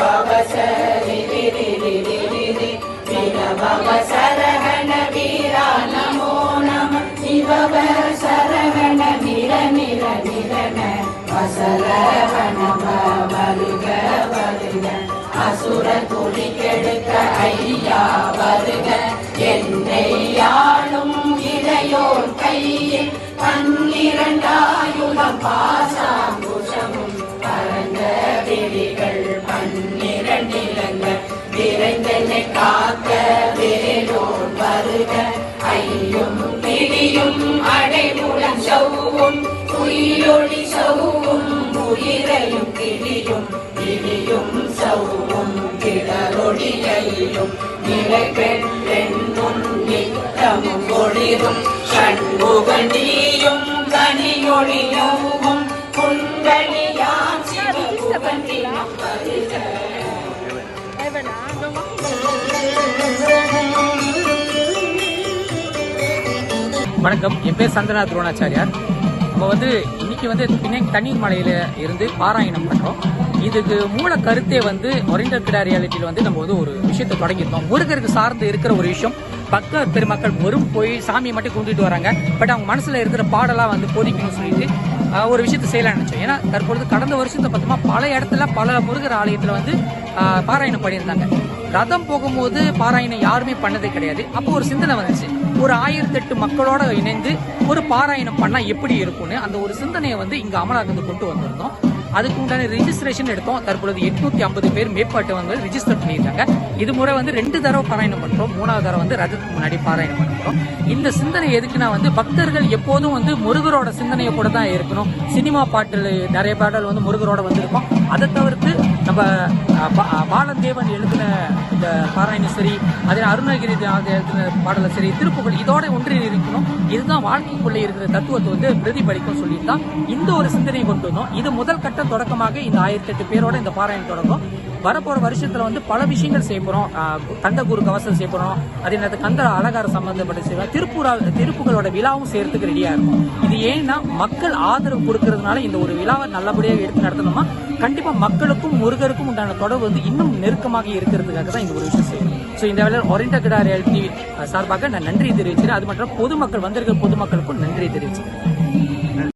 பவ சரி ரிரி ரிரி ரிரி வின பவ சரகண வீரா நமோ நம சிவவ சரகண நிர நிர நிரண வசரவண வருக வருக அசுர துளி கெடுக்க ஐயா வருக என்னை ஆளும் இளையோர் கையில் பன்னிரண்டாயுதம் காக்க வேலோர் வருக. ஐயும் பிடியும் அடைவுடன் சௌவும். உயிரொளி சௌவும் உயிரையும் கிளியும். கிளியும் சௌவும் கிளரொளியையும் நிலை பெற்றென்னும் நித்தமும் ஒளிரும். சண்முகனியும் கனியொளியவும் குண்டலியாம் சிவகுகனியும் வருக. வணக்கம். என் பேர் சந்தனா துரோணாச்சாரியார். நம்ம வந்து இன்னைக்கு வந்து பின்னை தண்ணீர் மலையில இருந்து பாராயணம் பண்றோம். இதுக்கு மூல கருத்தே வந்து ஒரிண்டர் ரியாலிட்டியில வந்து நம்ம வந்து ஒரு விஷயத்தை தொடங்கியிருந்தோம் முருகருக்கு சார்ந்து இருக்கிற ஒரு விஷயம் பக்க பெருமக்கள் வெறும் போய் சாமியை மட்டும் கும்பிட்டு வராங்க. பட் அவங்க மனசுல இருக்கிற பாடலா வந்து போதிக்கணும்னு சொல்லிட்டு ஒரு விஷயத்தை செய்யலாம்னு நினைச்சோம். ஏன்னா தற்பொழுது கடந்த வருஷத்தை பார்த்தோமா பல இடத்துல பல முருகர் ஆலயத்துல வந்து பாராயணம் பண்ணியிருந்தாங்க. ரதம் போகும்போது பாராயணம் யாருமே பண்ணதே கிடையாது. அப்போ ஒரு சிந்தனை வந்துச்சு. ஒரு ஆயிரத்தி எட்டு மக்களோட இணைந்து ஒரு பாராயணம் பண்ணா எப்படி இருக்கும்னு அந்த ஒரு சிந்தனையை வந்து இங்க அமலாக்கந்து கொண்டு வந்திருந்தோம். அதுக்கு உண்டான ரிஜிஸ்ட்ரேஷன் எடுத்தோம். தற்பொழுது எட்நூத்தி ஐம்பது பேர் மேற்பாட்டு வந்து ரிஜிஸ்டர் பண்ணியிருக்காங்க. இது முறை வந்து ரெண்டு தடவை பாராயணம் பண்றோம். மூணாவது தடவை வந்து ரதத்துக்கு முன்னாடி பாராயணம் பண்றோம். இந்த சிந்தனை எதுக்குன்னா வந்து பக்தர்கள் எப்போதும் வந்து முருகரோட சிந்தனையை கூட தான் இருக்கணும். சினிமா பாட்டில் நிறைய பாடல் வந்து முருகரோட வந்திருக்கும். அதை தவிர்த்து நம்ம பாலந்தேவன் எழுதின இந்த பாராயணம் சரி அதே அருணகிரி எழுதின பாடலை சரி திருப்புகள் இதோட ஒன்றி இருக்கணும். இதுதான் வாழ்க்கைக்குள்ளே இருக்கிற தத்துவத்தை வந்து பிரதிபலிக்கும் சொல்லிட்டு தான் இந்த ஒரு சிந்தனையை கொண்டு வந்தோம். இது முதல் கட்ட தொடக்கமாக இந்த ஆயிரத்தி எட்டு பேரோட இந்த பாராயணம் தொடங்கும். வரப்போற வருஷத்துல வந்து பல விஷயங்கள் செய்ய போறோம். கந்த குரு கவசம் செய்ய போறோம். அதே நேரத்தில் கந்த அலங்காரம் சம்பந்தப்பட்ட செய்வோம் திருப்பூரா திருப்புகளோட விழாவும் செய்யறதுக்கு ரெடியா இருக்கும். இது ஏன்னா மக்கள் ஆதரவு கொடுக்கறதுனால இந்த ஒரு விழாவை நல்லபடியாக எடுத்து நடத்தணுமா கண்டிப்பா மக்களுக்கும் முருகருக்கும் உண்டான தொடர்பு வந்து இன்னும் நெருக்கமாக இருக்கிறதுக்காக தான் இந்த ஒரு விஷயம் செய்யணும். ஸோ இந்த வேலையில் ஒரிண்ட கிடா ரியாலிட்டி சார்பாக நான் நன்றி தெரிவிக்கிறேன் அது மட்டும் பொதுமக்கள் வந்திருக்கிற பொதுமக்களுக்கும் நன்றி தெரிவிச்சுக்கிறேன்.